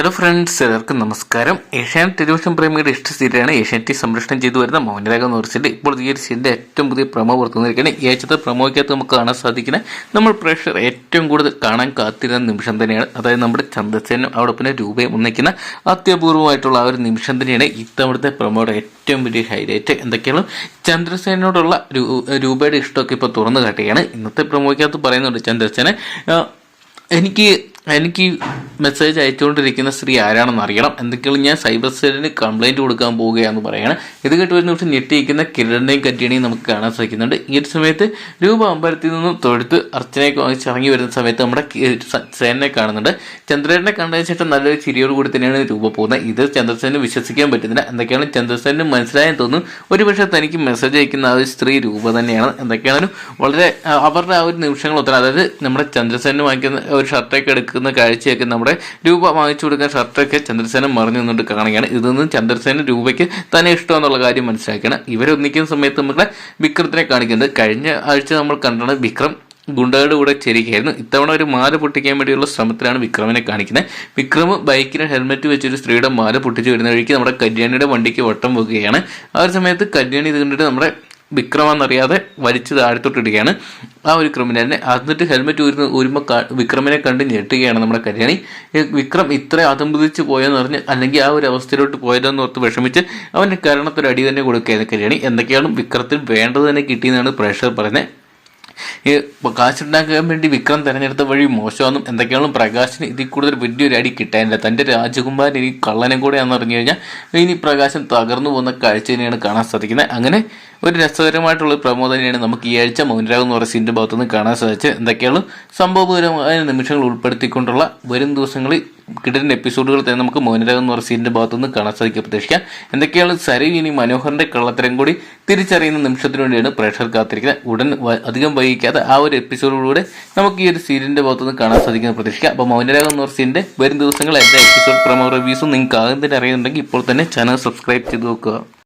Hello friends എല്ലാവർക്കും നമസ്കാരം. Asianet television പ്രേമിയുടെ ഇഷ്ട സീരിയലാണ് ഏഷ്യാനെറ്റ് സംരക്ഷണം ചെയ്തു വരുന്ന മൗനരാഗം പറഞ്ഞിട്ട് ഇപ്പോൾ ഈ ഒരു സീരിയലിന്റെ ഏറ്റവും പുതിയ പ്രമോ പുറത്തു വന്നിരിക്കുകയാണ് ഈ ആഴ്ചത്തെ പ്രമോയ്ക്കകത്ത് നമുക്ക് കാണാൻ സാധിക്കുന്ന നമ്മൾ പ്രേക്ഷകർ ഏറ്റവും കൂടുതൽ കാണാൻ കാത്തിരുന്ന നിമിഷം തന്നെയാണ്. അതായത് നമ്മുടെ ചന്ദ്രസേനും അവിടെ പിന്നെ രൂപയും ഒന്നിക്കുന്ന അത്യപൂർവമായിട്ടുള്ള ആ ഒരു നിമിഷം തന്നെയാണ് ഇത്തവണത്തെ പ്രമോയുടെ ഏറ്റവും വലിയ ഹൈലൈറ്റ് എന്തൊക്കെയാണ് ചന്ദ്രസേനോടുള്ള രൂപയുടെ ഇഷ്ടമൊക്കെ ഇപ്പോൾ തുറന്നു കാട്ടുകയാണ്. ഇന്നത്തെ പ്രമോയ്ക്കകത്ത് പറയുന്നുണ്ട് ചന്ദ്രസേന എനിക്ക് എനിക്ക് മെസ്സേജ് അയച്ചുകൊണ്ടിരിക്കുന്ന സ്ത്രീ ആരാണെന്ന് അറിയണം. എന്തൊക്കെയാണ് ഞാൻ സൈബർ സെല്ലിന് കംപ്ലൈന്റ് കൊടുക്കാൻ പോവുകയാണെന്ന് പറയണം. ഇത് കേട്ട് വരുന്ന ദിവസം ഞെട്ടിയിരിക്കുന്ന കിരണിനെയും കറ്റിയനെയും നമുക്ക് കാണാൻ സാധിക്കുന്നുണ്ട്. ഈ ഒരു സമയത്ത് രൂപ അമ്പലത്തിൽ നിന്നും തൊഴുത്ത് അർച്ചനയെ ഇറങ്ങി വരുന്ന സമയത്ത് നമ്മുടെ സേനനെ കാണുന്നുണ്ട്. ചന്ദ്രനെ കണ്ടതിന് ശേഷം നല്ലൊരു ചിരിയോട് കൂടി തന്നെയാണ് രൂപ പോകുന്നത്. ഇത് ചന്ദ്രസേന് വിശ്വസിക്കാൻ പറ്റുന്നില്ല. എന്തൊക്കെയാണ് ചന്ദ്രസേന് മനസ്സിലായെന്ന് തോന്നുന്നു. ഒരുപക്ഷെ തനിക്ക് മെസ്സേജ് അയക്കുന്ന ആ ഒരു സ്ത്രീ രൂപ തന്നെയാണ്. എന്തൊക്കെയാണ് വളരെ അവരുടെ ആ ഒരു നിമിഷങ്ങൾ ഒത്തരം. അതായത് നമ്മുടെ ചന്ദ്രസേന വാങ്ങിക്കുന്ന ഒരു ഷർട്ടൊക്കെ എടുക്കുന്ന കാഴ്ചയൊക്കെ നമ്മുടെ രൂപ വാങ്ങിച്ചു കൊടുക്കുന്ന ഷർട്ടൊക്കെ ചന്ദ്രസേന മറിഞ്ഞു നിന്നുകൊണ്ട് കാണുകയാണ്. ഇതൊന്നും ചന്ദ്രസേന രൂപയ്ക്ക് തന്നെ ഇഷ്ടമെന്നുള്ള കാര്യം മനസ്സിലാക്കിയാണ് ഇവരൊന്നിക്കുന്ന സമയത്ത് നമ്മുടെ വിക്രത്തിനെ കാണിക്കുന്നത് കഴിഞ്ഞ ആഴ്ച നമ്മൾ കണ്ടാണ് വിക്രം ഗുണ്ടകളുടെ കൂടെ ചേരുകയായിരുന്നു. ഇത്തവണ ഒരു മാല പൊട്ടിക്കാൻ വേണ്ടിയുള്ള ശ്രമത്തിലാണ് വിക്രമിനെ കാണിക്കുന്നത്. വിക്രം ബൈക്കിന് ഹെൽമെറ്റ് വെച്ചൊരു സ്ത്രീയുടെ മാല പൊട്ടിച്ച് വരുന്ന വഴിക്ക് നമ്മുടെ കല്യാണിയുടെ വണ്ടിക്ക് വട്ടം പോകുകയാണ് ആ ഒരു സമയത്ത് കല്യാണി ഇത് കണ്ടിട്ട് നമ്മുടെ വിക്രമെന്നറിയാതെ വലിച്ചു താഴ്ത്തോട്ടിടുകയാണ് ആ ഒരു ക്രിമിനലിനെ എന്നിട്ട് ഹെൽമെറ്റ് ഊരുന്ന ഊരുമ്പോൾ വിക്രമിനെ കണ്ട് ഞെട്ടുകയാണ് നമ്മുടെ കല്യാണി. വിക്രം ഇത്ര അതമ്പതിച്ച് പോയെന്ന് പറഞ്ഞ് അല്ലെങ്കിൽ ആ ഒരു അവസ്ഥയിലോട്ട് പോയതെന്ന് ഓർത്ത് വിഷമിച്ച് അവന്റെ കരണത്തൊരു അടി തന്നെ കൊടുക്കുകയായിരുന്നു കല്യാണി. എന്തൊക്കെയാണ് വിക്രത്തിൽ വേണ്ടത് തന്നെ കിട്ടിയെന്നാണ് പ്രേക്ഷകർ പറയുന്നത്. ഈ കാശുണ്ടാക്കാൻ വേണ്ടി വിക്രം തെരഞ്ഞെടുത്ത വഴി മോശമാണെന്നും എന്തൊക്കെയാണെന്നും പ്രകാശിന് ഇതിൽ കൂടുതൽ വലിയൊരു അടി കിട്ടാനില്ല. തന്റെ രാജകുമാരൻ ഈ കള്ളനെ കൂടെ ആണെന്ന് അറിഞ്ഞു കഴിഞ്ഞാൽ ഇനി പ്രകാശം തകർന്നു പോകുന്ന കാഴ്ച തന്നെയാണ് കാണാൻ സാധിക്കുന്നത്. അങ്ങനെ ഒരു രസകരമായിട്ടുള്ള പ്രമോ തന്നെയാണ് നമുക്ക് ഈ ആഴ്ച മൗനരാഗ് എന്ന് പറയുന്ന സീന്റെ ഭാഗത്തുനിന്ന് കാണാൻ സാധിച്ചത്. എന്തൊക്കെയാണ് സംഭവപരമായ നിമിഷങ്ങൾ ഉൾപ്പെടുത്തിക്കൊണ്ടുള്ള വരും ദിവസങ്ങളിൽ കിട്ടുന്ന എപ്പിസോഡുകൾ തന്നെ നമുക്ക് മൗനരാഗ് എന്ന് പറഞ്ഞ സീന്റെ ഭാഗത്തുനിന്ന് കാണാൻ സാധിക്കും. പ്രതീക്ഷിക്കാം. എന്തൊക്കെയാണ് സരി ഇനി മനോഹറിന്റെ കള്ളത്തരം കൂടി തിരിച്ചറിയുന്ന നിമിഷത്തിന് വേണ്ടിയാണ് പ്രേക്ഷകർ കാത്തിരിക്കുന്നത്. ഉടൻ അധികം വൈകിക്കാതെ ആ ഒരു എപ്പിസോഡിലൂടെ നമുക്ക് ഈ ഒരു സീരിയലിന്റെ ഭാഗത്തുനിന്ന് കാണാൻ സാധിക്കുന്ന പ്രതീക്ഷിക്കാം. അപ്പോൾ മൗനരാഗം എന്ന് പറഞ്ഞ സീന്റെ വരും ദിവസങ്ങൾ എല്ലാ എപ്പിസോഡ് പ്രമോ റിവ്യൂസും നിങ്ങൾക്ക് ആകുന്നതിന് അറിയുന്നുണ്ടെങ്കിൽ ഇപ്പോൾ തന്നെ ചാനൽ സബ്സ്ക്രൈബ് ചെയ്ത് നോക്കുക.